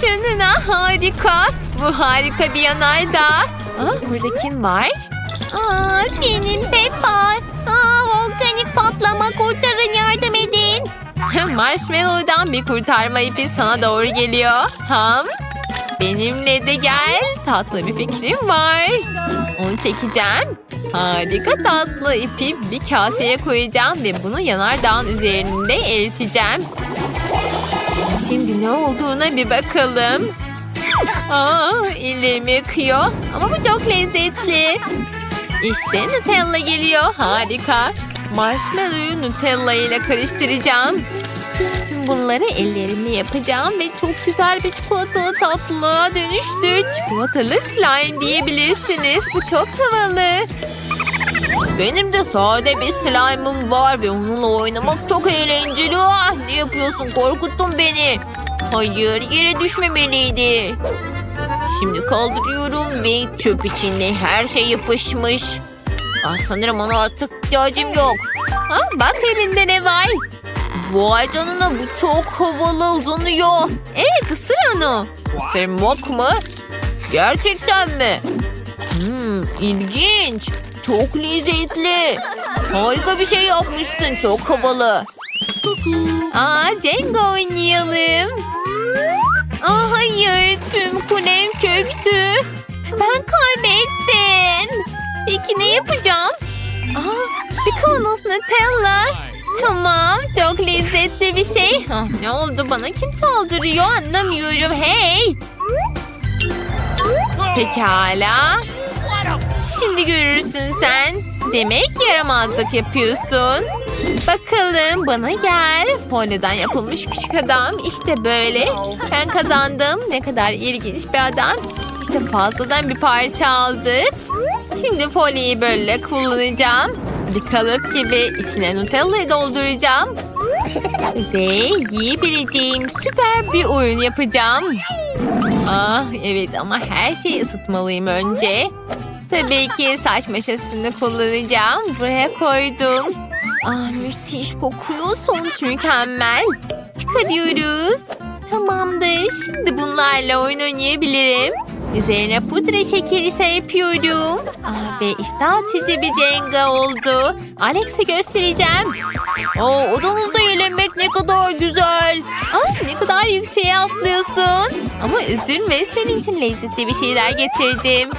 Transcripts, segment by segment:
canına harika. Bu harika bir yanardağ. Aa, burada kim var? Aa, benim Peppa. Aa, volkanik patlama kurtarın yardım edin. Marshmallow'dan bir kurtarma ipi sana doğru geliyor. Ham, benimle de gel. Tatlı bir fikrim var. Onu çekeceğim. Harika tatlı ipi bir kaseye koyacağım ve bunu yanardağın üzerinde eriteceğim. Şimdi ne olduğuna bir bakalım. Aa, ellerimi yakıyor ama bu çok lezzetli. İşte Nutella geliyor. Harika. Marshmallow'u Nutella ile karıştıracağım. Tüm bunları ellerimle yapacağım ve çok güzel bir çikolatalı tatlıya dönüştü. Çikolatalı slime diyebilirsiniz. Bu çok havalı. Benim de sade bir slime'ım var ve onunla oynamak çok eğlenceli. Ah, ne yapıyorsun? Korkuttun beni. Hayır, yere düşmemeliydi. Şimdi kaldırıyorum ve çöp içinde her şey yapışmış. Ah, sanırım ona artık ihtiyacım yok. Ha, bak elinde ne var? Vay canına bu çok havalı uzanıyor. Evet ısır onu. Isırmak mı? Gerçekten mi? Hmm, ilginç. Çok lezzetli. Harika bir şey yapmışsın. Çok havalı. Aa, Jenga oynayalım. Aa, hayır, tüm kulem çöktü. Ben kaybettim. Peki ne yapacağım? Aa, bir kavanoz Nutella. Tamam, çok lezzetli bir şey. Ah, ne oldu bana? Kim saldırıyor? Anlamıyorum. Hey! Pekala. Şimdi görürsün sen. Demek yaramazlık yapıyorsun. Bakalım bana gel. Folyodan yapılmış küçük adam. İşte böyle. Ben kazandım. Ne kadar ilginç bir adam. İşte fazladan bir parça aldık. Şimdi folyoyu böyle kullanacağım. Bir kalıp gibi içine Nutella'yı dolduracağım. Ve yiyebileceğim süper bir oyun yapacağım. Ah evet ama her şeyi ısıtmalıyım önce. Tabii ki saç maşasını kullanacağım. Buraya koydum. Ah müthiş kokuyor. Sonuç mükemmel. Çıkarıyoruz. Tamamdır. Şimdi bunlarla oyun oynayabilirim. Üzerine pudra şekeri serpiyorum. Ah, ve iştah açıcı bir Jenga oldu. Alex'e göstereceğim. Oo, odanızda eğlenmek ne kadar güzel. Ay ne kadar yükseğe atlıyorsun. Ama üzülme senin için lezzetli bir şeyler getirdim.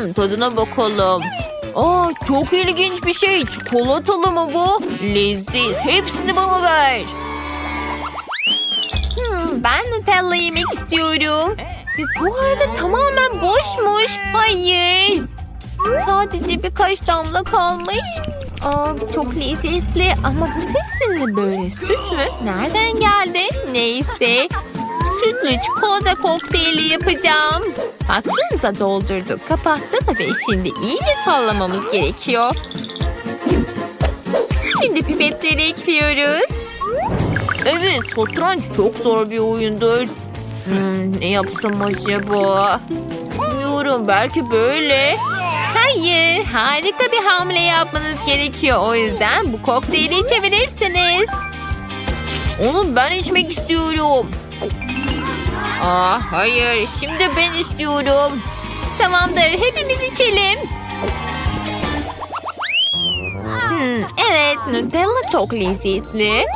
Hmm, tadına bakalım. Aa, çok ilginç bir şey. Çikolatalı mı bu? Leziz. Hepsini bana ver. Hmm, ben Nutella yemek istiyorum. Ve bu arada tamamen boşmuş. Hayır. Sadece birkaç damla kalmış. Aa, çok lezzetli ama bu ses de böyle? Süt mü? Nereden geldi? Neyse. Sütlü çikolata kokteyli yapacağım. Baksanıza doldurduk, kapattık ve şimdi iyice sallamamız gerekiyor. Şimdi pipetleri ekliyoruz. Evet, satranç çok zor bir oyundur. Hmm, ne yapsam acaba? Bilmiyorum, belki böyle. Hayır, harika bir hamle yapmanız gerekiyor. O yüzden bu kokteyli içebilirsiniz. Onu ben içmek istiyorum. Aa, hayır, şimdi ben istiyorum. Tamamdır, hepimiz içelim. Hmm, evet, Nutella çok lezzetli.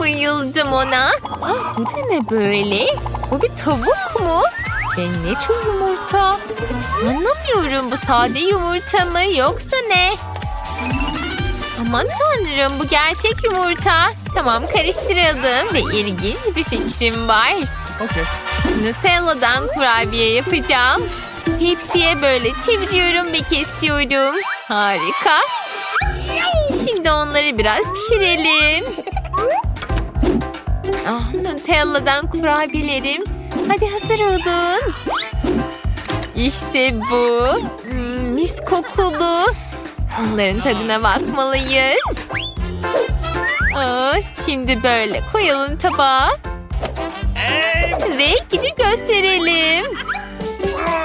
Bayıldım ona. Ah, bu da ne böyle? Bu bir tavuk mu? Ne tür yumurta? Anlamıyorum bu sade yumurta mı yoksa ne? Aman tanrım bu gerçek yumurta. Tamam karıştıralım ve ilginç bir fikrim var. Okay. Nutella'dan kurabiye yapacağım. Tepsiye böyle çeviriyorum ve kesiyorum. Harika. Şimdi onları biraz pişirelim. Ah, Nutella'dan kurabiyelerim. Hadi hazır olun. İşte bu. Hmm, mis kokulu. Onların tadına bakmalıyız. Aa, şimdi böyle koyalım tabağa. Ve gidip gösterelim.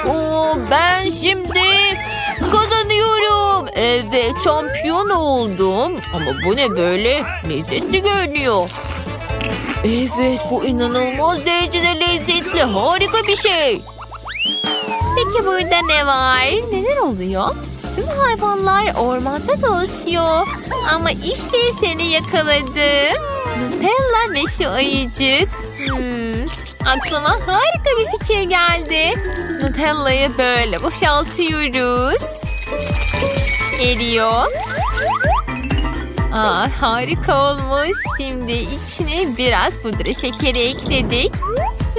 Oo, ben şimdi kazanıyorum. Evet şampiyon oldum. Ama bu ne böyle? Lezzetli görünüyor. Evet bu inanılmaz derecede lezzetli. harika bir şey. Peki burada ne var? Neler oluyor? Tüm hayvanlar ormanda dolaşıyor. Ama işte seni yakaladım. Nutella ve şu ayıcık. Hmm, aklıma harika bir fikir geldi. Nutella'yı böyle boşaltıyoruz. Eriyor. Aa, harika olmuş. Şimdi içine biraz pudra şekeri ekledik.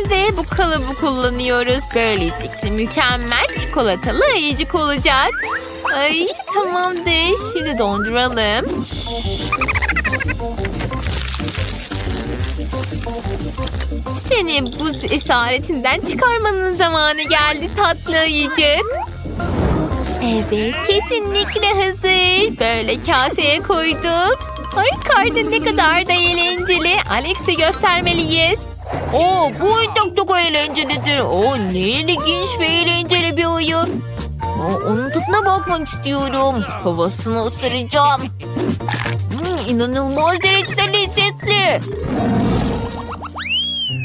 Ve bu kalıbı kullanıyoruz. Böylelikle mükemmel çikolatalı ayıcık olacak. Ay tamamdır. Şimdi donduralım. Seni buz esaretinden çıkarmanın zamanı geldi tatlı ayıcık. Evet kesinlikle hazır. Böyle kaseye koyduk. Ay karnın ne kadar da eğlenceli. Alex'e göstermeliyiz. Oo, bu oyuncak çok eğlencelidir. Oo, ne ilginç ve eğlenceli bir oyun. Aa, onun tadına bakmak istiyorum. Havasını ısıracağım. Hmm, inanılmaz derecede lezzetli.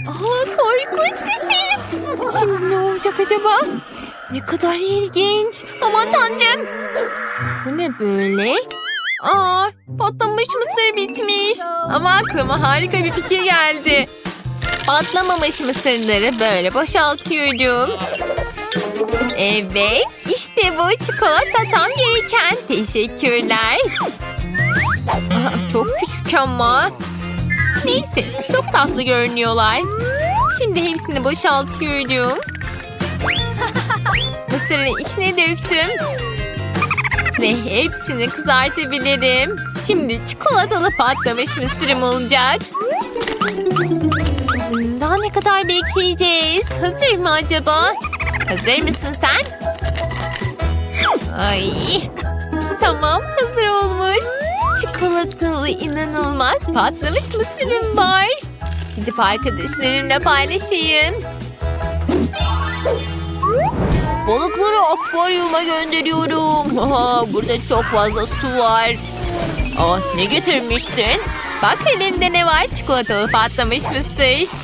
Aa, korkunç bir film. Şimdi ne olacak acaba? Ne kadar ilginç. Aman tanrım. Bu ne böyle? Aa, patlamış mısır bitmiş. Ama aklıma harika bir fikir geldi. Patlamamış mısırları böyle boşaltıyorum. Evet, işte bu çikolata tam gereken. Teşekkürler. Aa, çok küçük ama. Neyse, çok tatlı görünüyorlar. Şimdi hepsini boşaltıyorum. Mısırın içine döktüm. Ve hepsini kızartabilirim. Şimdi çikolatalı patlamış mısırım olacak. Ne kadar bekleyeceğiz? Hazır mı acaba? Hazır mısın sen? Ay. Tamam hazır olmuş. Çikolatalı inanılmaz patlamış mısırım var. Gidip arkadaşlarımla paylaşayım. Balıkları akvaryuma gönderiyorum. Aha, burada çok fazla su var. Aa, ne getirmiştin? Bak elimde ne var? Çikolatalı patlamış mısır.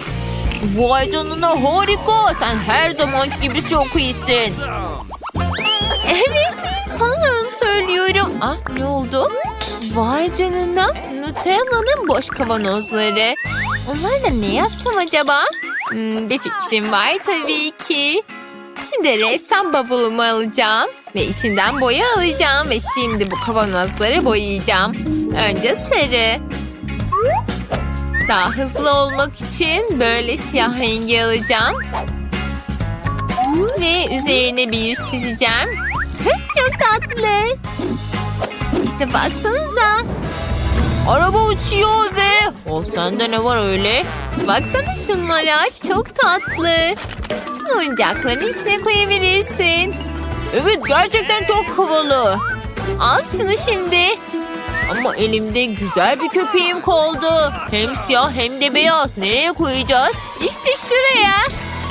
Vay canına harika. Sen her zamanki gibi çok iyisin. Evet, onu söylüyorum. Ah, ne oldu? Vay canına, Nutella'nın boş kavanozları. Onlarla ne yapsam acaba? Hmm, bir fikrim var tabii ki. Şimdi ressam bavulumu alacağım ve içinden boya alacağım ve şimdi bu kavanozları boyayacağım. Önce sarı. Daha hızlı olmak için böyle siyah rengi alacağım. Ve üzerine bir yüz çizeceğim. Çok tatlı. İşte baksanıza. Araba uçuyor ve... O sende ne var öyle? Baksana şunlara. Çok tatlı. Tüm oyuncakların içine koyabilirsin. Evet gerçekten çok havalı. Al şunu şimdi. Ama elimde güzel bir köpeğim kaldı. Hem siyah hem de beyaz. Nereye koyacağız? İşte şuraya.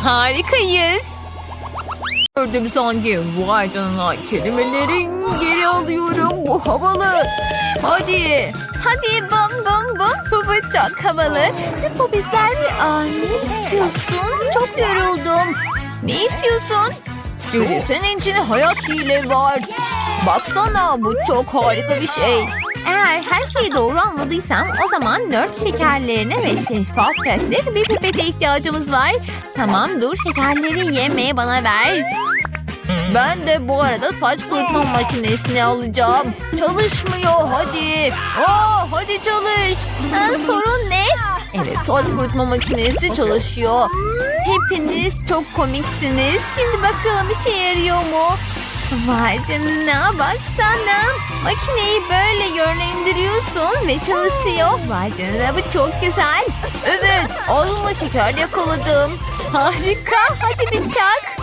Harikayız. Gördüm sanki. Vay canına kelimelerin geri alıyorum. Bu havalı. Hadi. Hadi bum bum bum. Bu bu çok havalı. Tüm popitler. Aa, ne istiyorsun? Çok yoruldum. Ne istiyorsun? Suzy senin için hayat hile var. Baksana bu çok harika bir şey. Eğer her şeyi doğru anladıysam o zaman nört şekerlerine ve şeffaf plastik bir pipete ihtiyacımız var. Tamam dur şekerleri yemeye bana ver. Ben de bu arada saç kurutma makinesini alacağım. Çalışmıyor hadi. Aa, hadi çalış. Ha, sorun ne? Evet saç kurutma makinesi çalışıyor. Hepiniz çok komiksiniz. Şimdi bakalım işe yarıyor mu? Vay canına baksana. Makineyi böyle yönlendiriyorsun ve çalışıyor. Vay canına bu çok güzel. Evet ağzımla şeker yakaladım. Harika. Hadi bir çak.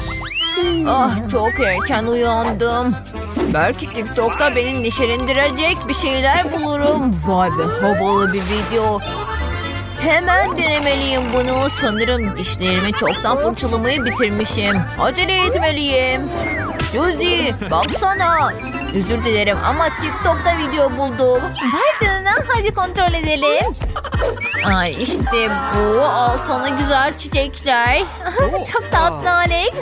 Ah çok erken uyandım. Belki TikTok'ta beni neşelendirecek bir şeyler bulurum. Vay be havalı bir video. Hemen denemeliyim bunu. Sanırım dişlerimi çoktan fırçalamayı bitirmişim. Acele etmeliyim. Suzy baksana. Özür dilerim ama TikTok'ta video buldum. Ver canına hadi kontrol edelim. Ay işte bu. Al sana güzel çiçekler. çok tatlı Alex.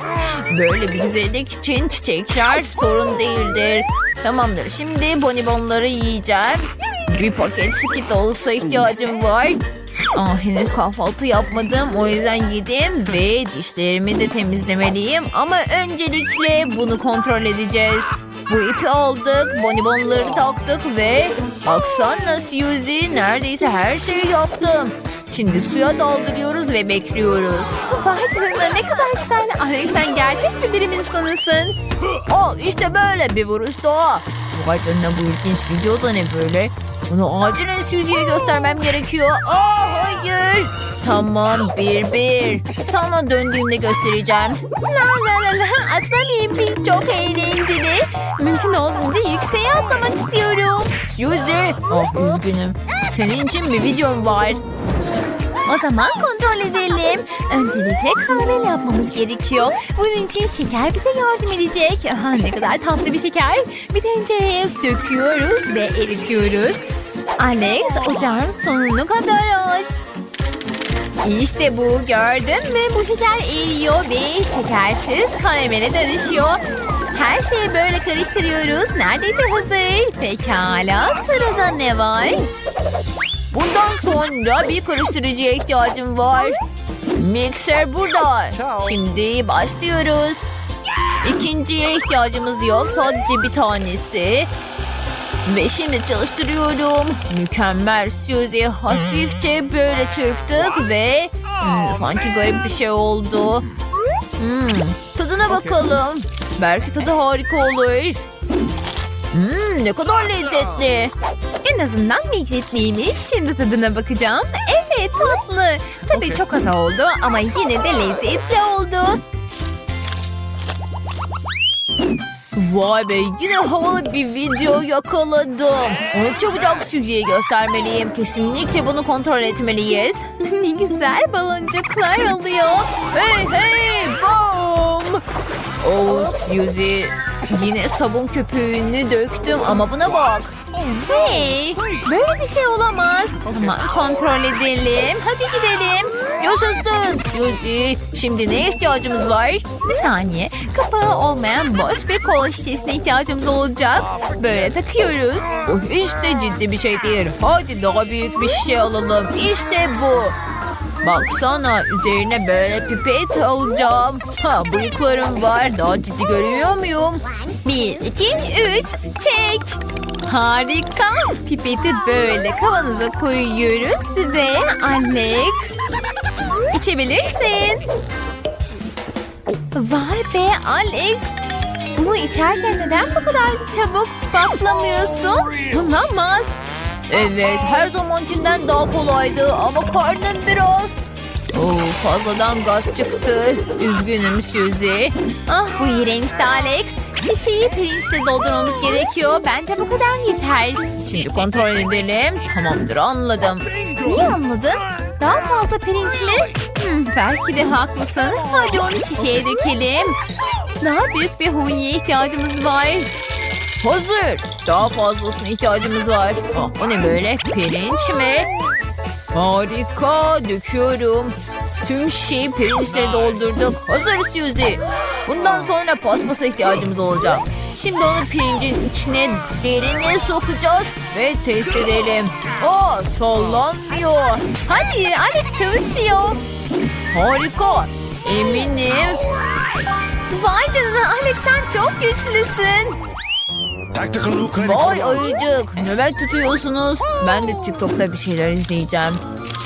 Böyle bir güzellik için çiçekler sorun değildir. Tamamdır. Şimdi bonibonları yiyeceğim. Bir paket Skittles'a ihtiyacım var. Aa, henüz kahvaltı yapmadım. O yüzden yedim ve dişlerimi de temizlemeliyim. Ama öncelikle bunu kontrol edeceğiz. Bu ipi aldık, bonibonları taktık ve baksana Suzy neredeyse her şeyi yaptım. Şimdi suya daldırıyoruz ve bekliyoruz. Vay canına ne kadar güzel. Alex sen gerçek bir bilim insanısın. Al işte böyle bir vuruş daha. Vay canına bu ilginç video da ne böyle? Bunu acilen Suzy'ye göstermem gerekiyor. Aa hayır. Tamam bir bir. Sana döndüğümde göstereceğim. La la la la atlamayayım bir çok eğlenceli. Mümkün olduğunca yükseğe atlamak istiyorum. Suzy. Oh üzgünüm. Senin için bir videom var. O zaman kontrol edelim. Öncelikle karamel yapmamız gerekiyor. Bunun için şeker bize yardım edecek. Aha, ne kadar tatlı bir şeker. Bir tencereye döküyoruz ve eritiyoruz. Alex ocağın sonunu kadar aç. İşte bu gördün mü? Bu şeker eriyor ve şekersiz karamele dönüşüyor. Her şeyi böyle karıştırıyoruz. Neredeyse hazır. Pekala sırada ne var? Bundan sonra bir karıştırıcıya ihtiyacım var. Mikser burada. Şimdi başlıyoruz. İkinciye ihtiyacımız yok. Sadece bir tanesi. Ve şimdi çalıştırıyorum. Mükemmel Suzy. Hafifçe böyle çırptık ve hmm, sanki garip bir şey oldu. Hmm, tadına bakalım. Belki tadı harika olur. Hmm, ne kadar lezzetli. En azından lezzetliymiş. Şimdi tadına bakacağım. Evet tatlı. Tabii çok az oldu ama yine de lezzetli oldu. Vay be yine havalı bir video yakaladım. Onu çabucak Suzy'ye göstermeliyim. Kesinlikle bunu kontrol etmeliyiz. ne güzel baloncuklar oluyor. Hey hey bom. Oh Suzy yine sabun köpüğünü döktüm ama buna bak. Hey, böyle bir şey olamaz. Tamam kontrol edelim. Hadi gidelim. Yaşasın Suzy. Şimdi ne ihtiyacımız var? Bir saniye. Kapağı olmayan boş bir kola şişesine ihtiyacımız olacak. Böyle takıyoruz. Bu hiç de ciddi bir şey değil. Hadi daha büyük bir şey alalım. İşte bu. Baksana üzerine böyle pipet alacağım. Ha bıyıklarım var. Daha ciddi görüyor muyum? Bir, iki, üç. Çek. Harika. Pipeti böyle kavanoza koyuyoruz ve Alex içebilirsin. Vay be Alex. Bunu içerken neden bu kadar çabuk patlamıyorsun? Olamaz. Evet her zamankinden daha kolaydı ama karnım biraz. Oo, fazladan gaz çıktı. Üzgünüm Suzy. Ah bu iğrençti Alex. Şişeyi pirinçle doldurmamız gerekiyor. Bence bu kadar yeter. Şimdi kontrol edelim. Tamamdır anladım. Niye anladın? Daha fazla pirinç mi? Hmm, belki de haklısın. Hadi onu şişeye dökelim. Daha büyük bir hunyeye ihtiyacımız var. Hazır. Daha fazlasına ihtiyacımız var. Ah, bu ne böyle? Pirinç mi? Harika. Döküyorum. Tüm şeyi pirinçleri doldurduk. Hazır Suzy. Bundan sonra paspasa ihtiyacımız olacak. Şimdi onu pirincin içine derine sokacağız ve test edelim. Aa sallanmıyor. Hadi Alex çalışıyor. Harika. Eminim. Vay canına Alex sen çok güçlüsün. Vay ayıcık nöbet tutuyorsunuz. Ben de TikTok'ta bir şeyler izleyeceğim.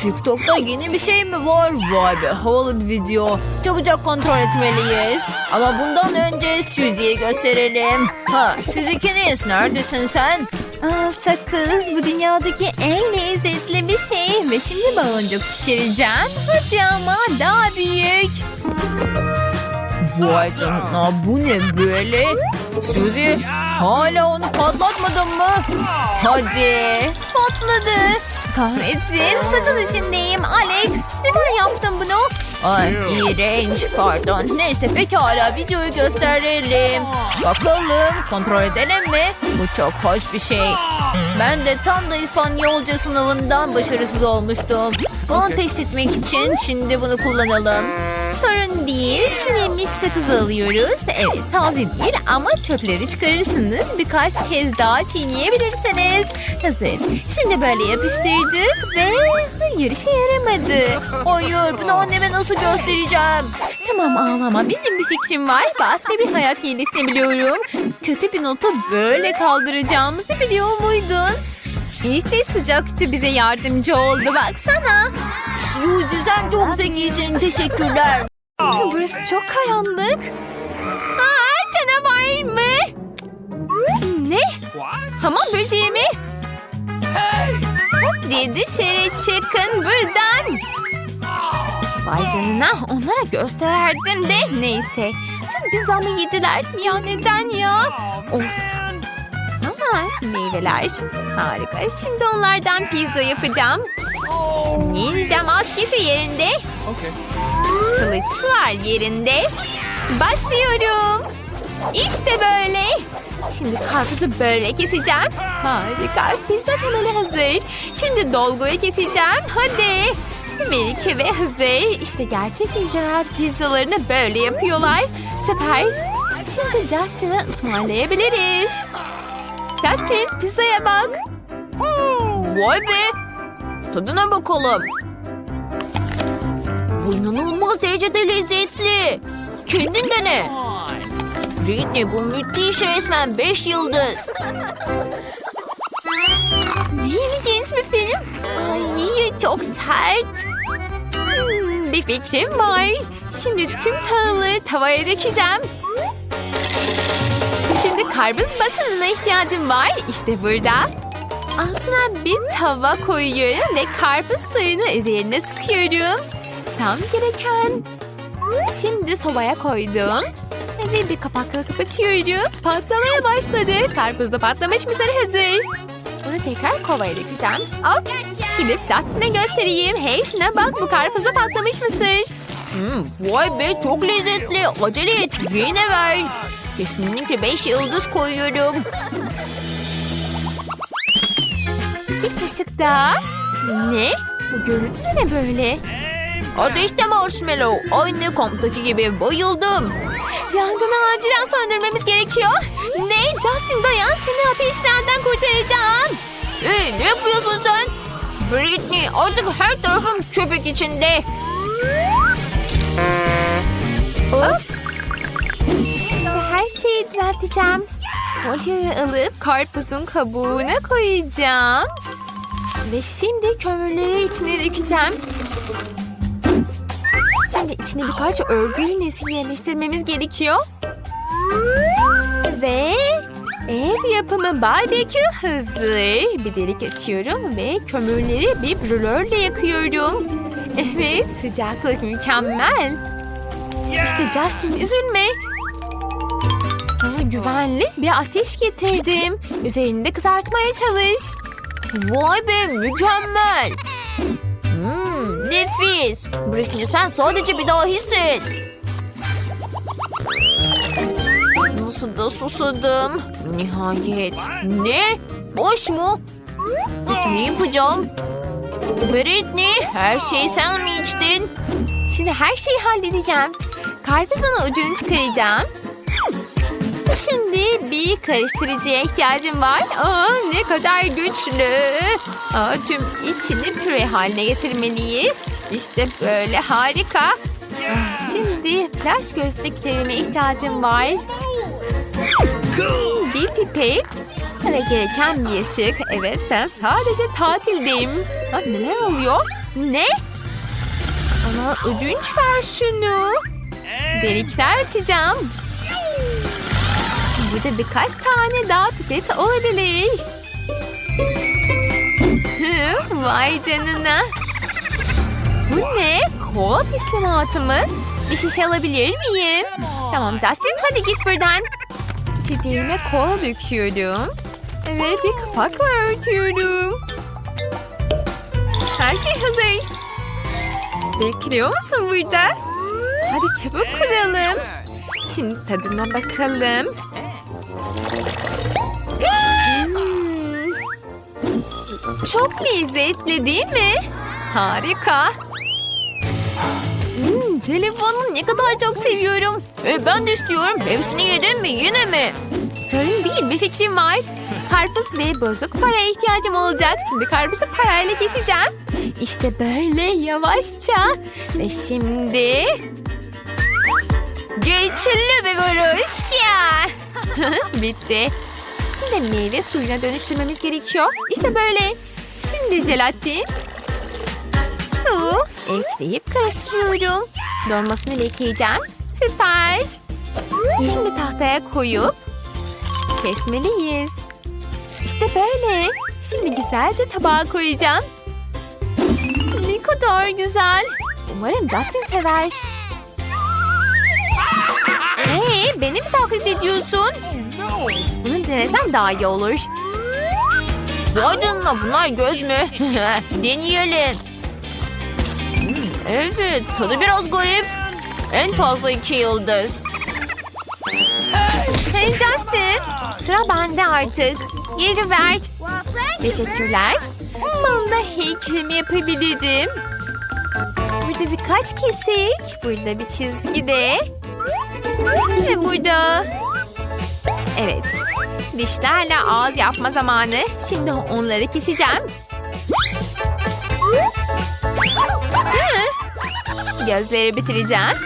TikTok'ta yeni bir şey mi var? Vay be havalı bir video. Çabucak kontrol etmeliyiz. Ama bundan önce Suzy'ye gösterelim. Ha siz ikiniz neredesin sen? Aa, sakız bu dünyadaki en lezzetli bir şey. Ve şimdi baloncuk şişireceğim. Hadi ama daha büyük. Vay canına bu ne böyle? Suzy hala onu patlatmadın mı? Hadi. Patladı. Kahretsin sakız içindeyim Alex. Neden yaptın bunu? Ay iğrenç pardon. Neyse pekala videoyu gösterelim. Bakalım kontrol edelim mi? Bu çok hoş bir şey. Ben de tam da İspanyolca sınavından başarısız olmuştum. Bunu test etmek için şimdi bunu kullanalım. Sorun değil. Çiğnenmiş sakız alıyoruz. Evet taze değil ama çöpleri çıkarırsınız. Birkaç kez daha çiğneyebilirsiniz. Hazır. Şimdi böyle yapıştırdık ve hayır işe yaramadı. Hayır bunu anneme nasıl göstereceğim? Tamam ağlama benim bir fikrim var. Başka bir hayat yenisini biliyorum. Kötü bir notu böyle kaldıracağımızı biliyor muydun? İşte sıcakçı bize yardımcı oldu baksana. Suzy sen çok zekisin teşekkürler. Burası çok karanlık. Aa, canavar mı? Ne? Hamam böceği mi? Hadi dışarı çıkın buradan. Vay canına onlara göstererdin de neyse. Tüm pizzamı yediler. Ya neden ya? Of. Ama meyveler harika. Şimdi onlardan pizza yapacağım. Ninja maskesi yerinde. Kılıçlar yerinde. Başlıyorum. İşte böyle. Şimdi karpuzu böyle keseceğim. Harika. Pizza temeli hazır. Şimdi dolguyu keseceğim. Hadi. İki ve hazır. İşte gerçek ninjalar pizzalarını böyle yapıyorlar. Süper. Şimdi Justin'e ısmarlayabiliriz. Justin pizzaya bak. Vay be. Tadına bakalım. Bu inanılmaz derecede lezzetli. Kendin dene. Britney bu müthiş resmen 5 yıldız. Ne ilginç bir film. Ay çok sert. Hmm, bir fikrim var. Şimdi tüm tahılları tavaya dökeceğim. Şimdi karpuz basanına ihtiyacım var. İşte burada. Altına bir tava koyuyorum ve karpuz suyunu üzerine sıkıyorum. Tam gereken. Şimdi sobaya koydum. Ve bir kapakla kapatıyorum. Patlamaya başladı. Karpuz da patlamış mısır hazır. Bunu tekrar kovaya dökeceğim. Hop. Gidip Justin'e göstereyim. Hey şuna bak bu karpuz da patlamış mısır. Hmm, vay be çok lezzetli. Acele et. Yine ver. Kesinlikle 5 yıldız koyuyorum. Bir kaşık daha. Ne? Bu görüntü de ne böyle? Ateşte marshmallow. Aynı kamptaki gibi bayıldım. Yangını acilen söndürmemiz gerekiyor. Ne? Justin dayan seni ateşlerden kurtaracağım. Ee, ne yapıyorsun sen? Britney artık her tarafım köpek içinde. Ups. Her şeyi düzelteceğim. Folyoyu alıp karpuzun kabuğuna koyacağım. Ve şimdi kömürleri içine dökeceğim. Şimdi içine birkaç örgü iğnesi yerleştirmemiz gerekiyor. Ve ev yapımı barbekü hazır. Bir delik açıyorum ve kömürleri bir brülörle yakıyorum. Evet sıcaklık mükemmel. İşte Justin üzülme. Sana güvenli bir ateş getirdim. Üzerinde kızartmaya çalış. Vay be mükemmel. Hmm, nefis. Britney sen sadece bir daha hisset. Nasıl da susadım. Nihayet. Ne? Boş mu? Peki ne yapacağım? Britney her şeyi sen mi içtin? Şimdi her şeyi halledeceğim. Karpuzun ucunu çıkaracağım. Şimdi bir karıştırıcıya ihtiyacım var. Aa, ne kadar güçlü. Aa, tüm içini püre haline getirmeliyiz. İşte böyle harika. Ah, Şimdi flash gözlüklerime ihtiyacım var. Bir pipet ve gereken bir ışık. Evet ben sadece tatildeyim. Aa, neler oluyor? Ne? Bana ödünç ver şunu. Delikler açacağım. Burada birkaç tane daha pipet olabilir. Vay canına. Bu ne? Kola teslimatı mı? Bir şişe alabilir miyim? Tamam Justin hadi git buradan. İçeceğime kola döküyorum. Ve bir kapakla örtüyorum. Her şey hazır. Bekliyor musun burada? Hadi çabuk kuralım. Şimdi tadına bakalım. Çok lezzetli değil mi? Harika. Hmm, telefonu ne kadar çok seviyorum. E, ben de istiyorum. Hepsini yedin mi? Yine mi? Sorun değil bir fikrim var. Karpuz ve bozuk paraya ihtiyacım olacak. Şimdi karpuzu parayla keseceğim. İşte böyle yavaşça. Ve şimdi... Güçlü bir vuruş ya. Bitti. Şimdi meyve suyuna dönüştürmemiz gerekiyor. İşte böyle. Şimdi jelatin. Su. Ekleyip karıştırıyorum. Donmasını bekleyeceğim. Süper. Şimdi tahtaya koyup kesmeliyiz. İşte böyle. Şimdi güzelce tabağa koyacağım. Ne kadar güzel. Umarım Justin sever. Hey, beni mi taklit ediyorsun? Bunu denesem daha iyi olur. Vay canına bunlar göz mü? Deneyelim. Evet tadı biraz garip. En fazla iki yıldız. Hey Justin, sıra bende artık. Geri ver. Teşekkürler. Sonunda heykelimi yapabilirim. Burada birkaç kesik. Burada bir çizgi de. Ve burada. Evet. Dişlerle ağız yapma zamanı. Şimdi onları keseceğim. Gözleri bitireceğim.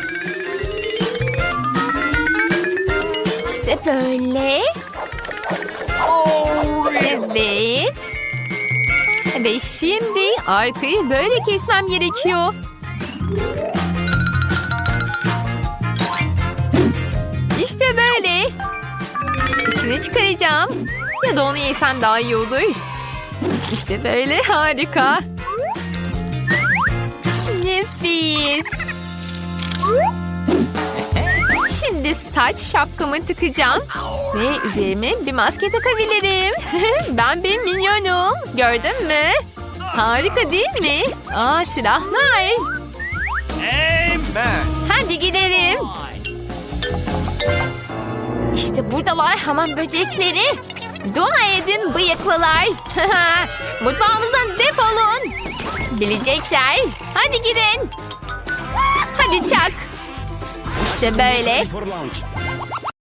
İşte böyle. Evet. Ve şimdi arkayı böyle kesmem gerekiyor. İşte böyle. İçini çıkaracağım. Ya da onu yesen daha iyi olur. İşte böyle harika. Nefis. Şimdi saç şapkamı tıkacağım. Ve üzerime bir maske takabilirim. ben bir minyonum. Gördün mü? Harika değil mi? Aa silahlar. Amen. Hadi gidelim. İşte buradalar hamam böcekleri. Dua edin bıyıklılar. Mutfağımızdan defolun. Bilecekler. Hadi gidin. Hadi çak. İşte böyle.